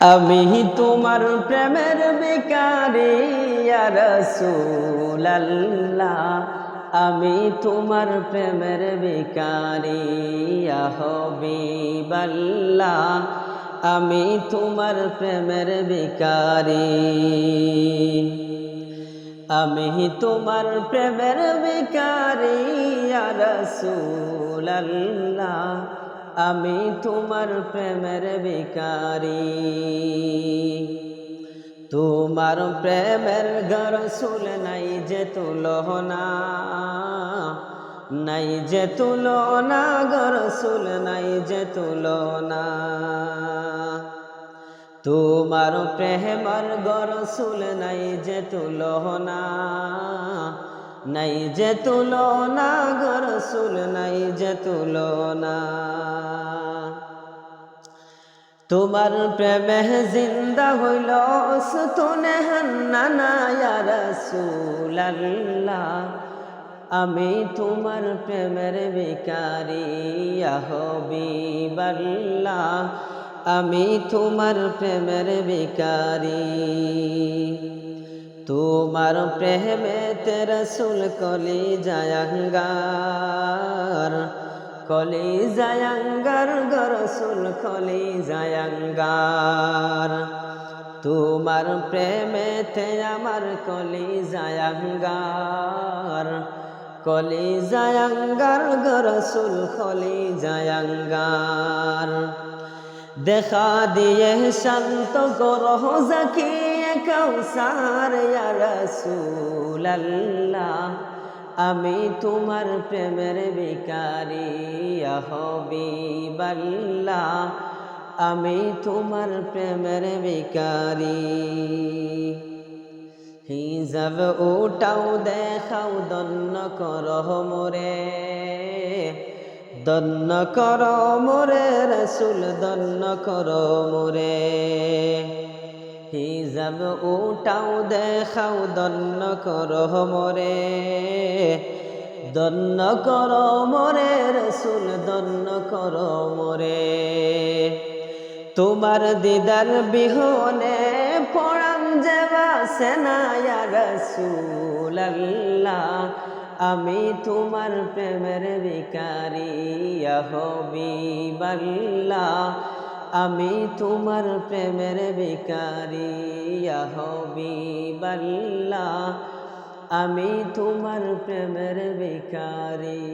আমি তোমার প্রেমের বেকারি রসুল্লাহ আমি তোমার প্রেমের বেকারি হবিবাল্লাহ। আমি তোমার প্রেমের বেকারি আমি তোমার প্রেমের বেকারি রসুল্লাহ আমি তোমার প্রেমের বেকারি তোমার প্রেমের গরসুল নাই যে তুলনা, নাই যে তুলনা গরসুল নাই যে তুলনা। তোমার প্রেমর গরসুল নাই যে তুলনা নাই যে তুলনা গরসুল নাই যে তুলনা। তোমার প্রেমে জিন্দা হইল সুতনে হান্নানা রসুল্লাহ আমি তোমার প্রেমের বেকারি হবিবাল্লাহ। আমি তোমার প্রেমের বেকারি তোমার প্রেমে রসুল কলি জায়াঙ্গার কলি জায়াঙ্গার গরসুল কলি জায়াঙ্গার তোমার প্রেমেতে আমার কলি জায়াঙ্গার কলি জায়াঙ্গার গরসুল কলি জায়াঙ্গার দেখা দিয়ে শান্ত করহ জাকিয়ে কৌসার রসুল্লাহ আমি তোমার প্রেমের বেকারি হবিবাল্লাহ, আমি তোমার প্রেমের বেকারি হিজাব ওটাও দেখাও দন্ন করহ মোরে দন্ন কর মোরে, রসুল দন্ন কর মোরে। হিজাব উঠাও দেখাও দন্ন কর মোরে। দন্ন কর মোরে, রসুল দন্ন কর মোরে। তোমার দিদার বিহনে পড়াম যেবা সেনায়া রসুল আল্লাহ আমি তোমার প্রেমের বিকারি হবিবাল্লাহ। আমি তোমার প্রেমের বিকারি হবিবাল্লাহ আমি তোমার প্রেমের বিকারি